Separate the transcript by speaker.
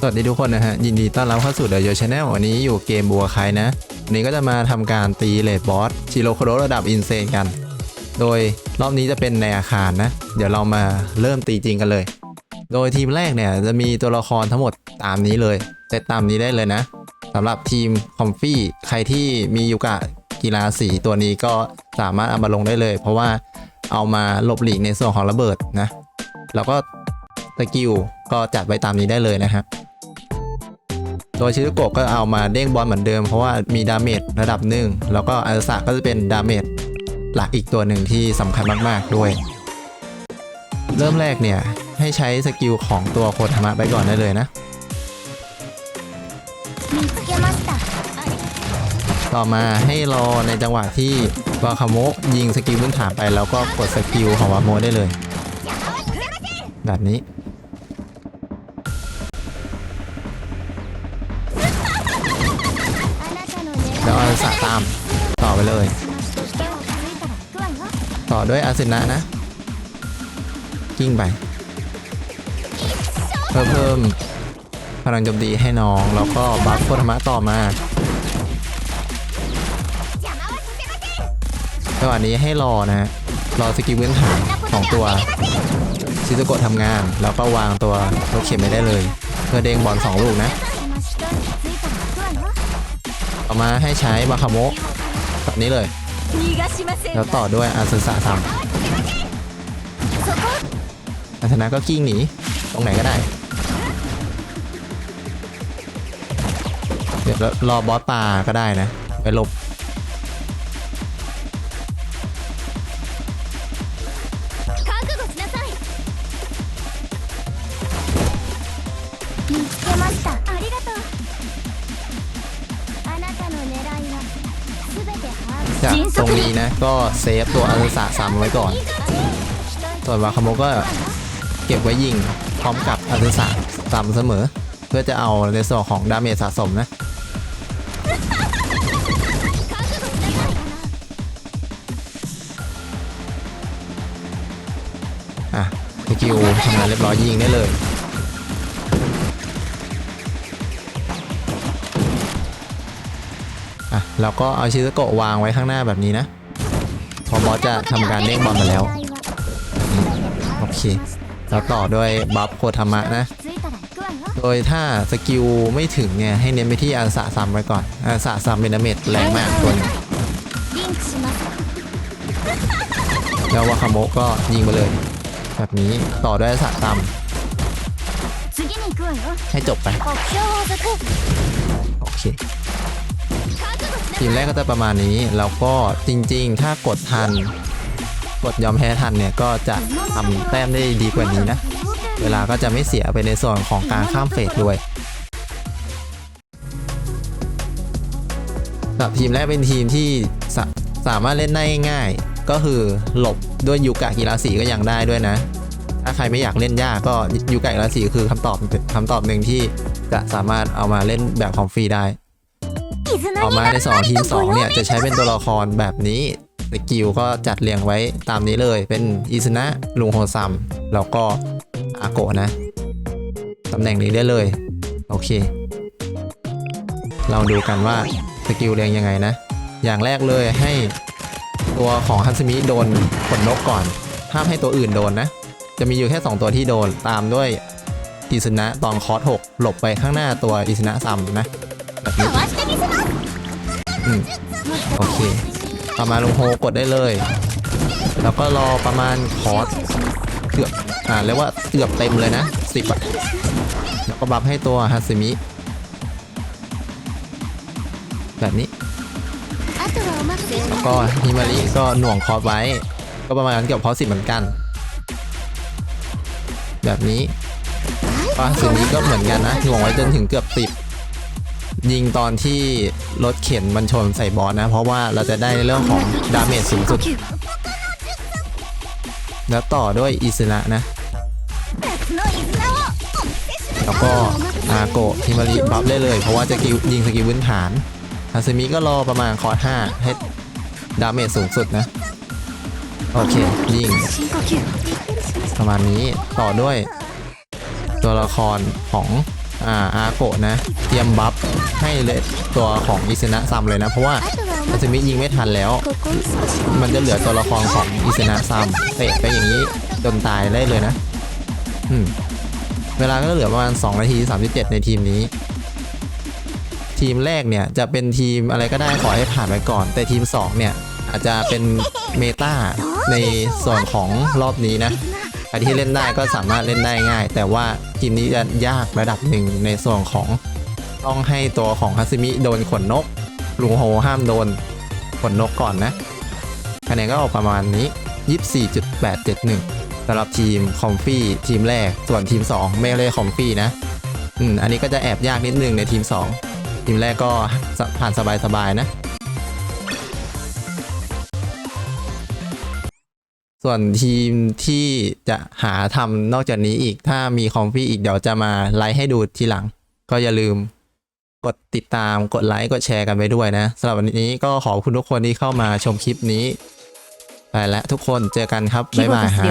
Speaker 1: สวัสดีทุกคนนะฮะ ยินดีต้อนรับเข้าสู่เด e ยช n แนลวันนี้อยู่เกมบัวใครนะวันนี้ก็จะมาทำการตีเลดบอสชิโรโคโรระดับอินเซนกัน โดยรอบนี้จะเป็นในอาคารนะ เดี๋ยวเรามาเริ่มตีจริงกันเลย โดยทีมแรกเนี่ยจะมีตัวละครทั้งหมดตามนี้เลยเซตตามนี้ได้เลยนะสำหรับทีมคอมฟี่ใครที่มียูกะกีฬาสีตัวนี้ก็สามารถเอามาลงได้เลย เพราะว่าเอามาหลบหลีกในส่วนของระเบิดนะ แล้วก็สกิลก็จัดไว้ตามนี้ได้เลยนะฮะ โดยชิซุโกะก็เอามาเด้งบอลเหมือนเดิมเพราะว่ามีดาเมจระดับหนึ่งแล้วก็อาสาก็จะเป็นดาเมจหลักอีกตัวหนึ่งที่สำคัญมากๆด้วย เริ่มแรกเนี่ย ให้ใช้สกิลของตัวโคธรรมะไปก่อนได้เลยนะ ต่อมาให้รอในจังหวะที่วาคาโมะยิงสกิลพื้นฐานไปแล้วก็กดสกิลของวาโมได้เลย แบบนี้ แล้ว
Speaker 2: เอา
Speaker 1: สะตาม ต่อไปเลย ต่อด้วยอาสินะนะกิ้งไป เพิ่มเพิ่มพลังโจมดีให้น้อง แล้วก็บัฟโคธรรมะต่อมาจังหวะนี้ให้รอนะ รอสกิลเว้นฐานของตัวซิซุโกะทำงาน แล้วก็วางตัวรถเข็มไม่ได้เลย เพื่อเด้งบอลสองลูกนะ ต่อมาให้ใช้บาคาโมะแบบนี้เลย
Speaker 2: 逃がしません
Speaker 1: แล้วต่อด้วยอาซึสะซัม
Speaker 2: そこ
Speaker 1: อาสนะก็กิ้งหนี ตรงไหนก็ได้ เดี๋ยวรอบอสปลาก็ได้นะ ไปหลบ
Speaker 2: 覚悟しなさい見つけました
Speaker 1: จาก
Speaker 2: 握
Speaker 1: ตรงนี้นะก็เซฟตัวอาซึสะซัมไว้ก่อน ส่วนวาคาโมะก็เก็บไว้ยิงพร้อมกับอาซึสะซัมเสมอ เพื่อจะเอาในส่วนของดาเมจสะสมนะอะสกิลทำงานเรียบร้อยยิงได้เลย อะเราก็เอาชิซโกะวางไว้ข้างหน้าแบบนี้นะ พอบอสจะทำการเด้งบอลมาแล้ว โอเคแล้วต่อด้วยบัฟโคธรรมะนะ โดยถ้าสกิลไม่ถึงเนี่ยให้เน้นไปที่อาสะซัมไว้ก่อนอาสะซัมเป็นดาเมจแรงมากตัวนี้แล้ววาคาโมก็ยิงไปเลย แบบนี้ต่อด้วยอาสะซัมให้จบไป โอเค ทีมแรกก็จะประมาณนี้ แล้วก็จริงๆ ถ้ากดทัน กดยอมแพ้ทันเนี่ย ก็จะทำแต้มได้ดีกว่านี้นะ เวลาก็จะไม่เสียไปในส่วนของการข้ามเฟสด้วยสำหรับทีมแรกเป็นทีมที่สาสามารถเล่นได้ง่ายก็คือหลบด้วยยูกะกีฬาสีก็ยังได้ด้วยนะ ถ้าใครไม่อยากเล่นยากก็ยูกะกีฬาสีคือคำตอบคำตอบหนึ่งที่จะสามารถเอามาเล่นแบบของฟรีได้ ต่อมาในสองทีมสองเนี่ยจะใช้เป็นตัวละครแบบนี้สกิลก็จัดเรียงไว้ตามนี้เลยเป็นอิสนะลุงโฮซัมแล้วก็อาโกะนะตำแหน่งนี้ได้เลย โอเค เราดูกันว่าสกิลเรียงยังไงนะ อย่างแรกเลยให้ตัวของฮันสมิโดนขนนกก่อนห้ามให้ตัวอื่นโดนนะ จะมีอยู่แค่ 2 ตัวที่โดนตามด้วยอิสนะตอนคอร์ส6หลบไปข้างหน้าตัวอิสนะซัมนะ แบบนี้โอเคประมาณลงโฮกดได้เลย แล้วก็รอประมาณคอร์สเกือบอ่าเรียกว่าเกือบเต็มเลยนะสิบอะแล้วก็บัฟให้ตัวฮาซิมิ แบบนี้ แล้วก็ฮิมาริก็หน่วงคอร์สไว้ ก็ประมาณเกือบคอร์สสิบเหมือนกัน แบบนี้ก็ฮาซิมิก็เหมือนกันนะหน่วงไว้จนถึงเกือบสิบ ยิงตอนที่รถเข็นมันชนใส่บอสนะ เพราะว่าเราจะได้เรื่องของดาเมจสูงสุด แล้วต่อด้วยอิสระนะ แล้วก็อาโกะทิมาริบัฟได้เลย เพราะว่าจะยิงสกิลพื้นฐานอาซึมิก็รอประมาณคอร์สห้าให้ดาเมจสูงสุดนะ โอเค ยิง ประมาณนี้ต่อด้วยตัวละครของ อ่าอาโกะนะ เตรียมบัฟให้เลยตัวของอิเซนะซัมเลยนะ เพราะว่าอาซึมิยิงไม่ทันแล้ว มันจะเหลือตัวละครของอิเซนะซัมเตะไปอย่างนี้จนตายได้เลยนะ อืม เวลาก็เหลือประมาณ 2 นาที 37 ในทีมนี้ ทีมแรกเนี่ยจะเป็นทีมอะไรก็ได้ขอให้ผ่านไปก่อน แต่ทีม 2 เนี่ยอาจจะเป็นเมตาในส่วนของรอบนี้นะ ใครที่เล่นได้ก็สามารถเล่นได้ง่าย แต่ว่าทีมนี้จะยากระดับหนึ่งในส่วนของต้องให้ตัวของฮัสมิโดนขนนกลุงโฮห้ามโดนขนนกก่อนนะคะแนนก็ออกประมาณนี้ 24.871สำหรับทีมคอมฟี่ทีมแรกส่วนทีม 2 ไม่เลยคอมฟี่นะอืมอันนี้ก็จะแอบยากนิดนึงในทีม 2 ทีมแรกก็ผ่านสบายๆนะ ส่วนทีมที่จะหาทำนอกจากนี้อีกถ้ามีคอมฟี่อีกเดี๋ยวจะมาไลฟ์ให้ดูทีหลัง ก็อย่าลืมกดติดตามกดไลค์กดแชร์กันไปด้วยนะสำหรับวันนี้ก็ขอบคุณทุกคนที่เข้ามาชมคลิปนี้ ไปแล้วทุกคนเจอกันครับ บ๊ายบายฮะ